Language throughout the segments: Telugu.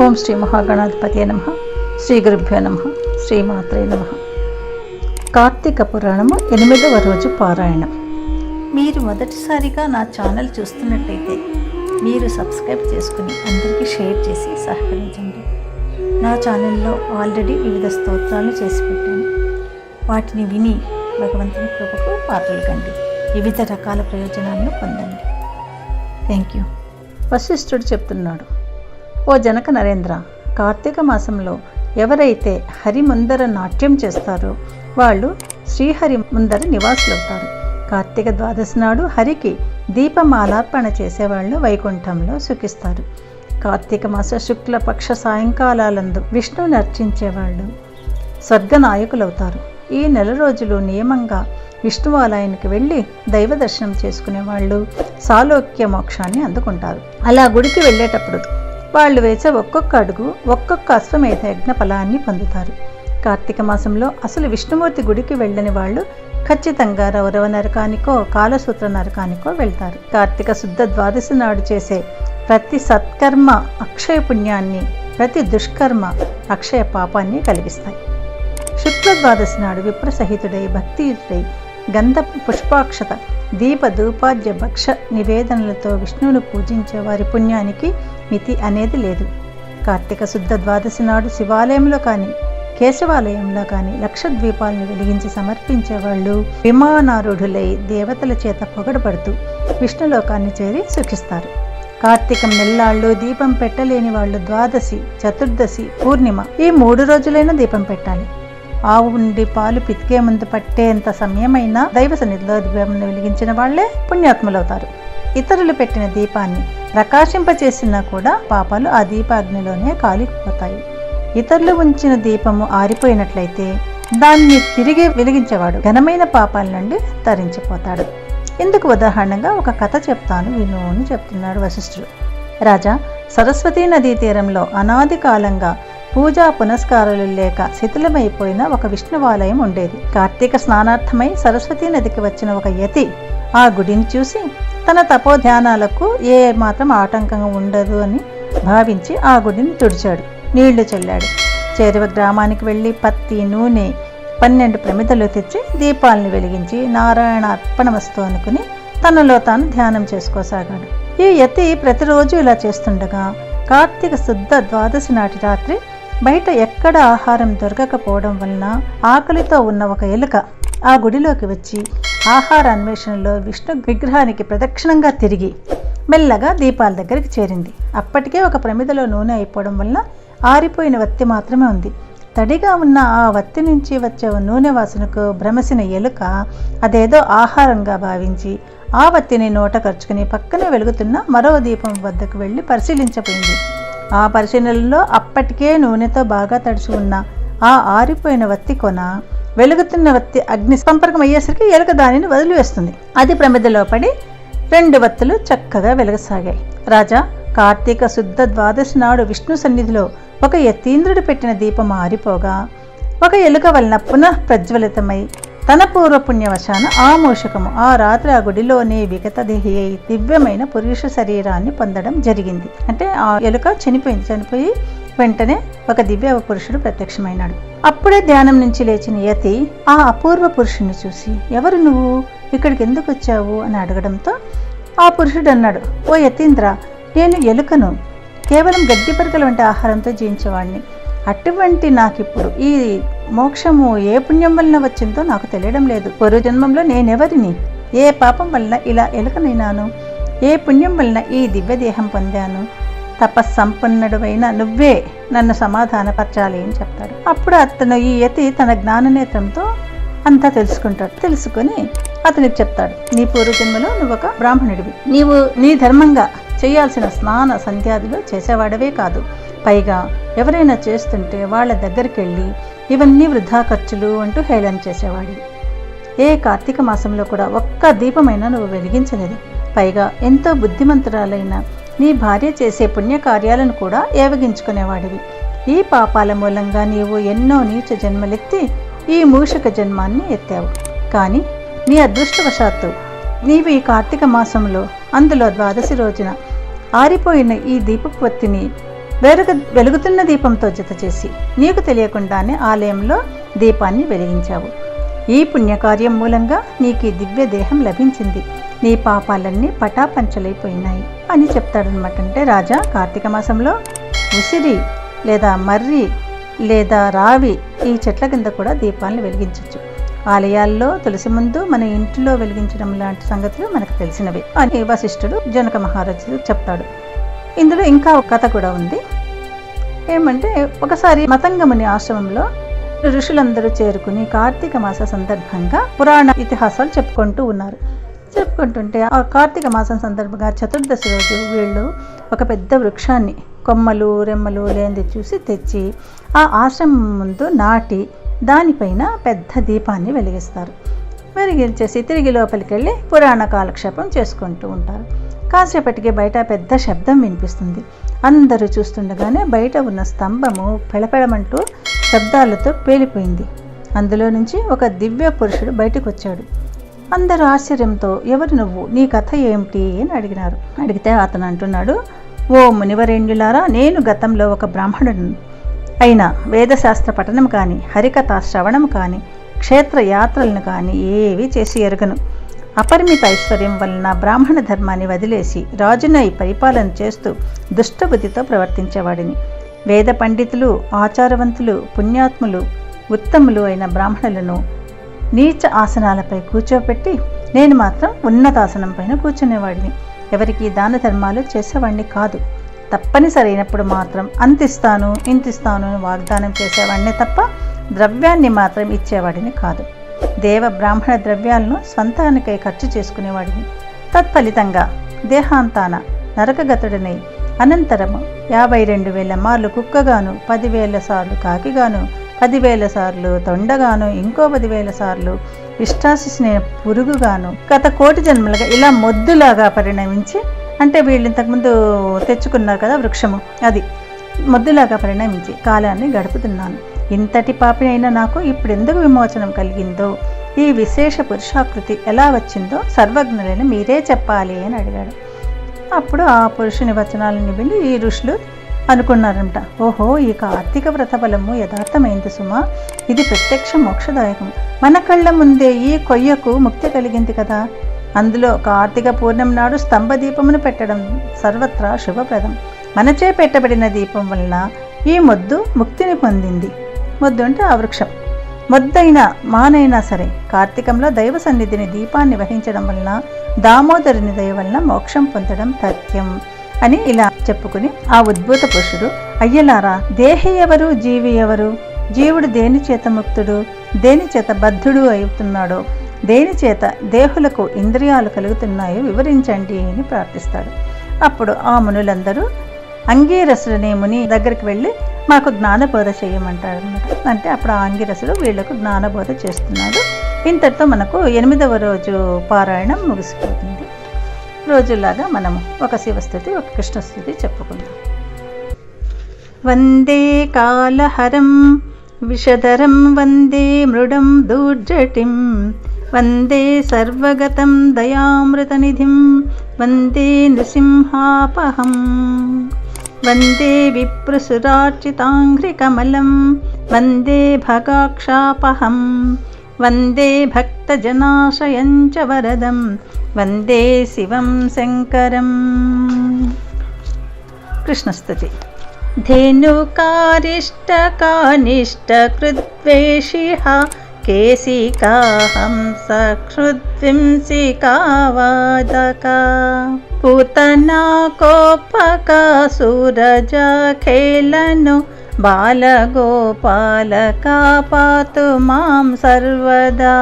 ఓం శ్రీ మహాగణాధిపతి నమ. శ్రీ గురుభ్యో నమ. శ్రీమాత్రే నమ. కార్తీక పురాణము ఎనిమిదవ రోజు పారాయణం. మీరు మొదటిసారిగా నా ఛానల్ చూస్తున్నట్టయితే మీరు సబ్స్క్రైబ్ చేసుకుని అందరికీ షేర్ చేసి సహకరించండి. నా ఛానల్లో ఆల్రెడీ వివిధ స్తోత్రాలు చేసి పెట్టాను. వాటిని విని భగవంతుని కృపకు పాత్రలు కండి. వివిధ రకాల ప్రయోజనాలను పొందండి. Thank you. వశిష్ఠుడు చెప్తున్నాడు ఓ జనక నరేంద్ర కార్తీక మాసంలో ఎవరైతే హరి ముందర నాట్యం చేస్తారో వాళ్ళు శ్రీహరి ముందర నివాసులవుతారు. కార్తీక ద్వాదశి నాడు హరికి దీపమాలార్పణ చేసేవాళ్ళు వైకుంఠంలో సుఖిస్తారు. కార్తీక మాస శుక్ల పక్ష సాయంకాలాలందు విష్ణువుని అర్చించేవాళ్ళు స్వర్గనాయకులవుతారు. ఈ నెల రోజులు నియమంగా విష్ణువాలయానికి వెళ్ళి దైవ దర్శనం చేసుకునే వాళ్ళు సాలోక్య మోక్షాన్ని అందుకుంటారు. అలా గుడికి వెళ్ళేటప్పుడు వాళ్ళు వేసే ఒక్కొక్క అడుగు ఒక్కొక్క అశ్వమేధ యజ్ఞ ఫలాన్ని పొందుతారు. కార్తీక మాసంలో అసలు విష్ణుమూర్తి గుడికి వెళ్ళని వాళ్ళు ఖచ్చితంగా రౌరవ నరకానికో కాలసూత్ర నరకానికో వెళ్తారు. కార్తీక శుద్ధ ద్వాదశి నాడు చేసే ప్రతి సత్కర్మ అక్షయ పుణ్యాన్ని ప్రతి దుష్కర్మ అక్షయ పాపాన్ని కలిగిస్తాయి. శుక్ల ద్వాదశి నాడు విప్రసహితుడై భక్తియుతుడై గంధ పుష్పాక్షత దీప ధూపాద్య భక్ష నివేదనలతో విష్ణువును పూజించే వారి పుణ్యానికి మితి అనేది లేదు. కార్తీక శుద్ధ ద్వాదశి నాడు శివాలయంలో కానీ కేశవాలయంలో కానీ లక్ష ద్వీపాలను వెలిగించి సమర్పించే వాళ్ళు దేవతల చేత పొగడబడుతూ విష్ణులోకాన్ని చేరి సుఖిస్తారు కార్తీకం నెల్లాళ్ళు దీపం పెట్టలేని వాళ్ళు ద్వాదశి చతుర్దశి పూర్ణిమ ఈ మూడు రోజులైనా దీపం పెట్టాలి. ఆవు నుండి పాలు పితికే ముందు పట్టేంత సమయమైనా దైవ సన్నిధిలో దీపం వెలిగించిన వాళ్ళే పుణ్యాత్ములవుతారు. ఇతరులు పెట్టిన దీపాన్ని ప్రకాశింపచేసినా కూడా పాపాలు ఆ దీపాగ్నిలోనే కాలిపోతాయి. ఇతరులు ఉంచిన దీపము ఆరిపోయినట్లయితే దాన్ని తిరిగి వెలిగించేవాడు ఘనమైన పాపాల నుండి తరించిపోతాడు. ఇందుకు ఉదాహరణగా ఒక కథ చెప్తాను విను అని చెప్తున్నాడు వశిష్ఠుడు. రాజా సరస్వతీ నదీ తీరంలో అనాది కాలంగా పూజా పునస్కారాలు లేక శిథిలమైపోయిన ఒక విష్ణువాలయం ఉండేది. కార్తీక స్నానార్థమై సరస్వతీ నదికి వచ్చిన ఒక యతి ఆ గుడిని చూసి తన తపోధ్యానాలకు ఏ మాత్రం ఆటంకంగా ఉండదు అని భావించి ఆ గుడిని తుడిచాడు. నీళ్ళు చల్లాడు. చేరువ గ్రామానికి వెళ్ళి పత్తి నూనె పన్నెండు ప్రమిదలు తెచ్చి దీపాలను వెలిగించి నారాయణ అర్పణమస్తు అనుకుని తనలో తాను ధ్యానం చేసుకోసాగాడు. ఈ యతి ప్రతిరోజు ఇలా చేస్తుండగా కార్తీక శుద్ధ ద్వాదశి నాటి రాత్రి బయట ఎక్కడ ఆహారం దొరకకపోవడం వలన ఆకలితో ఉన్న ఒక ఎలుక ఆ గుడిలోకి వచ్చి ఆహార అన్వేషణలో విష్ణు విగ్రహానికి ప్రదక్షిణంగా తిరిగి మెల్లగా దీపాల దగ్గరికి చేరింది. అప్పటికే ఒక ప్రమిదలో నూనె అయిపోవడం వలన ఆరిపోయిన వత్తి మాత్రమే ఉంది. తడిగా ఉన్న ఆ వత్తి నుంచి వచ్చే నూనె వాసనకు భ్రమసిన ఎలుక అదేదో ఆహారంగా భావించి ఆ వత్తిని నోట ఖర్చుకుని పక్కనే వెలుగుతున్న మరో దీపం వద్దకు వెళ్ళి పరిశీలించపోయింది ఆ పరిశీలనలో అప్పటికే నూనెతో బాగా తడిచి ఉన్న ఆ ఆరిపోయిన వత్తి కొన వెలుగుతున్న వత్తి అగ్ని సంపర్కం అయ్యేసరికి ఎలుక దానిని వదిలివేస్తుంది. అది ప్రమిదలో పడి రెండు వత్తులు చక్కగా వెలగసాగాయి. రాజా కార్తీక శుద్ధ ద్వాదశి నాడు విష్ణు సన్నిధిలో ఒక యతీంద్రుడు పెట్టిన దీపం ఆరిపోగా ఒక ఎలుక వలన పునః ప్రజ్వలితమై తన పూర్వపుణ్యవశాన ఆ మూషకము ఆ రాత్రి ఆ గుడిలోనే విగతదేహి అయి దివ్యమైన పురుష శరీరాన్ని పొందడం జరిగింది. అంటే ఆ ఎలుక చనిపోయింది. చనిపోయి వెంటనే ఒక దివ్య పురుషుడు ప్రత్యక్షమైనాడు. అప్పుడే ధ్యానం నుంచి లేచిన యతి ఆ అపూర్వ పురుషుని చూసి ఎవరు నువ్వు? ఇక్కడికి ఎందుకు వచ్చావు? అని అడగడంతో ఆ పురుషుడు అన్నాడు ఓ యతీంద్ర నేను ఎలుకను కేవలం గడ్డి పరికల వంటి ఆహారంతో జీవించేవాడిని అటువంటి నాకిప్పుడు ఈ మోక్షము ఏ పుణ్యం వలన వచ్చిందో నాకు తెలియడం లేదు. పూర్వ జన్మంలో నేనెవరిని? ఏ పాపం వలన ఇలా ఎలుకనైనాను? ఏ పుణ్యం వలన ఈ దివ్యదేహం పొందాను? తపస్సంపన్నుడువైన నువ్వే నన్ను సమాధానపరచాలి అని చెప్తాడు. అప్పుడు అతను ఈ యతి తన జ్ఞాననేత్రంతో అంతా తెలుసుకుంటాడు. తెలుసుకొని అతనికి చెప్తాడు నీ పూర్వజన్మలో నువ్వు ఒక బ్రాహ్మణుడివి. నీవు నీ ధర్మంగా చేయాల్సిన స్నాన సంధ్యాదులు చేసేవాడవే కాదు. పైగా ఎవరైనా చేస్తుంటే వాళ్ళ దగ్గరికి వెళ్ళి ఇవన్నీ వృధా ఖర్చులు అంటూ హేళన చేసేవాడివి ఏ కార్తీక మాసంలో కూడా ఒక్క దీపమైనా నువ్వు వెలిగించలేదు. పైగా ఎంతో బుద్ధిమంతురాలైన నీ భార్య చేసే పుణ్యకార్యాలను కూడా ఏవగించుకునేవాడివి. ఈ పాపాల మూలంగా నీవు ఎన్నో నీచ జన్మలెత్తి ఈ మూషక జన్మాన్ని ఎత్తావు. కానీ నీ అదృష్టవశాత్తు నీవు ఈ కార్తీక మాసంలో అందులో ద్వాదశి రోజున ఆరిపోయిన ఈ దీపపు వెలుగు వెలుగుతున్న దీపంతో జత చేసి నీకు తెలియకుండానే ఆలయంలో దీపాన్ని వెలిగించావు. ఈ పుణ్యకార్యం మూలంగా నీకు ఈ దివ్య దేహం లభించింది. నీ పాపాలన్నీ పటాపంచలైపోయినాయి అని చెప్తాడనమాట అంటే రాజా కార్తీక మాసంలో ఉసిరి లేదా మర్రి లేదా రావి ఈ చెట్ల కింద కూడా దీపాలను వెలిగించవచ్చు ఆలయాల్లో తులసి ముందు మన ఇంటిలో వెలిగించడం లాంటి సంగతులు మనకు తెలిసినవి అని వశిష్ఠుడు జనక మహారాజు చెప్తాడు. ఇందులో ఇంకా ఒక కథ కూడా ఉంది. ఏమంటే ఒకసారి మతంగముని ఆశ్రమంలో ఋషులందరూ చేరుకుని కార్తీక మాస సందర్భంగా పురాణ ఇతిహాసాలు చెప్పుకుంటూ ఉన్నారు. చెప్పుకుంటుంటే ఆ కార్తీక మాసం సందర్భంగా చతుర్దశి రోజు వీళ్ళు ఒక పెద్ద వృక్షాన్ని కొమ్మలు రెమ్మలు లేనిది చూసి తెచ్చి ఆ ఆశ్రమం ముందు నాటి దానిపైన పెద్ద దీపాన్ని వెలిగిస్తారు. వెలిగించేసి తిరిగి లోపలికి వెళ్ళి పురాణ కాలక్షేపం చేసుకుంటూ ఉంటారు. కాసేపటికి బయట పెద్ద శబ్దం వినిపిస్తుంది. అందరూ చూస్తుండగానే బయట ఉన్న స్తంభము పెళపెళమంటూ శబ్దాలతో పేలిపోయింది. అందులో నుంచి ఒక దివ్య పురుషుడు బయటకు వచ్చాడు అందరూ ఆశ్చర్యంతో ఎవరు నువ్వు? నీ కథ ఏమిటి? అని అడిగినారు. అడిగితే అతను అంటున్నాడు ఓ మునివరేణ్యులారా నేను గతంలో ఒక బ్రాహ్మణుడు అయినా వేదశాస్త్ర పఠనం కానీ హరికథ శ్రవణం కానీ క్షేత్ర యాత్రలను కానీ ఏవి చేసి ఎరగను. అపరిమిత ఐశ్వర్యం వలన బ్రాహ్మణ ధర్మాన్ని వదిలేసి రాజునై పరిపాలన చేస్తూ దుష్టబుద్ధితో ప్రవర్తించేవాడిని. వేద పండితులు ఆచారవంతులు పుణ్యాత్ములు ఉత్తములు అయిన బ్రాహ్మణులను నీచ ఆసనాలపై కూర్చోబెట్టి నేను మాత్రం ఉన్నతాసనం పైన కూర్చునేవాడిని. ఎవరికి దాన ధర్మాలు చేసేవాడిని కాదు. తప్పనిసరైనప్పుడు మాత్రం అంతిస్తాను ఇంతిస్తాను వాగ్దానం చేసేవాడిని తప్ప ద్రవ్యాన్ని మాత్రం ఇచ్చేవాడిని కాదు. దేవ బ్రాహ్మణ ద్రవ్యాలను స్వంతానికై ఖర్చు చేసుకునేవాడిని. తత్ఫలితంగా దేహాంతాన నరకగతుడినై అనంతరము యాభై రెండు వేల మార్లు కుక్కగాను పదివేల సార్లు కాకిగాను పదివేల సార్లు తొండగాను ఇంకో పదివేల సార్లు ఇష్టాశిసిన పురుగుగాను గత కోటి జన్మలుగా ఇలా మొద్దులాగా పరిణమించి అంటే వీళ్ళు ఇంతకుముందు తెచ్చుకున్నారు కదా వృక్షము అది మొద్దులాగా పరిణమించి కాలాన్ని గడుపుతున్నాను. ఇంతటి పాపి అయిన నాకు ఇప్పుడు ఎందుకు విమోచనం కలిగిందో? ఈ విశేష పురుషాకృతి ఎలా వచ్చిందో సర్వజ్ఞులైన మీరే చెప్పాలి అని అడిగాడు. అప్పుడు ఆ పురుషుని వచనాలను విని ఈ ఋషులు అనుకున్నారంట. ఓహో ఈ కార్తీక వ్రత బలము యథార్థమైంది సుమా. ఇది ప్రత్యక్ష మోక్షదాయకం. మన కళ్ళ ముందే ఈ కొయ్యకు ముక్తి కలిగింది కదా. అందులో కార్తీక పూర్ణం నాడు స్తంభ దీపమును పెట్టడం సర్వత్రా శుభప్రదం. మనచే పెట్టబడిన దీపం వలన ఈ మొద్దు ముక్తిని పొందింది. మొద్దు అంటే ఆ వృక్షం. మొద్దైనా మానైనా సరే కార్తీకంలో దైవ సన్నిధిని దీపాన్ని వహించడం వలన దామోదరుని దయ వలన మోక్షం పొందడం తథ్యం అని ఇలా చెప్పుకుని ఆ ఉద్భూత పురుషుడు అయ్యలారా దేహి ఎవరు జీవి ఎవరు? జీవుడు దేని చేత ముక్తుడు? దేని చేత బద్ధుడు అవుతున్నాడో? దేని చేత దేహులకు ఇంద్రియాలు కలుగుతున్నాయో వివరించండి అని ప్రార్థిస్తాడు. అప్పుడు ఆ మునులందరూ అంగీరసుడనే ముని దగ్గరికి వెళ్ళి మాకు జ్ఞానబోధ చేయమంటాడు అనమాట అంటే అప్పుడు ఆ అంగిరసుడు వీళ్ళకు జ్ఞానబోధ చేస్తున్నాడు. ఇంతటితో మనకు ఎనిమిదవ రోజు పారాయణం ముగిసిపోతుంది. రోజులాగా మనము ఒక శివస్థుతి ఒక కృష్ణస్థుతి చెప్పుకుందాం. వందే కాలహరం విషధరం వందే మృడం దూర్జటిం వందే సర్వగతం దయామృతనిధిం వందే నృసింహాపహం. वन्दे विप्रसुरार्चिताङ्घ्रिकमलं वन्दे भगाक्षापहं वन्दे भक्तजनाशयं च वरदं वन्दे शिवं शङ्करम्। कृष्णस्तुति। धेनुकारिष्टकानिष्टकृद्वेषिः केशिकाहं सकृद्विंसिका वादका पूतना कोपकासुरजखेलनु बालगोपालका पातु मां सर्वदा।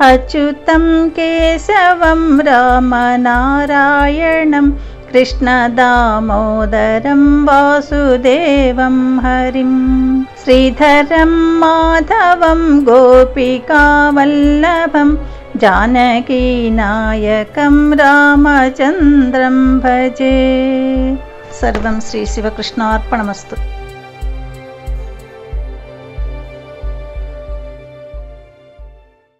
अच्युतं केशवं रामनारायणं कृष्णदामोदरं वासुदेवं हरिं। श्रीधरं माधवं गोपिकावल्लभं जानकीनायकं रामचन्द्रं भजे सर्वं श्रीशिवकृष्णार्पणमस्तु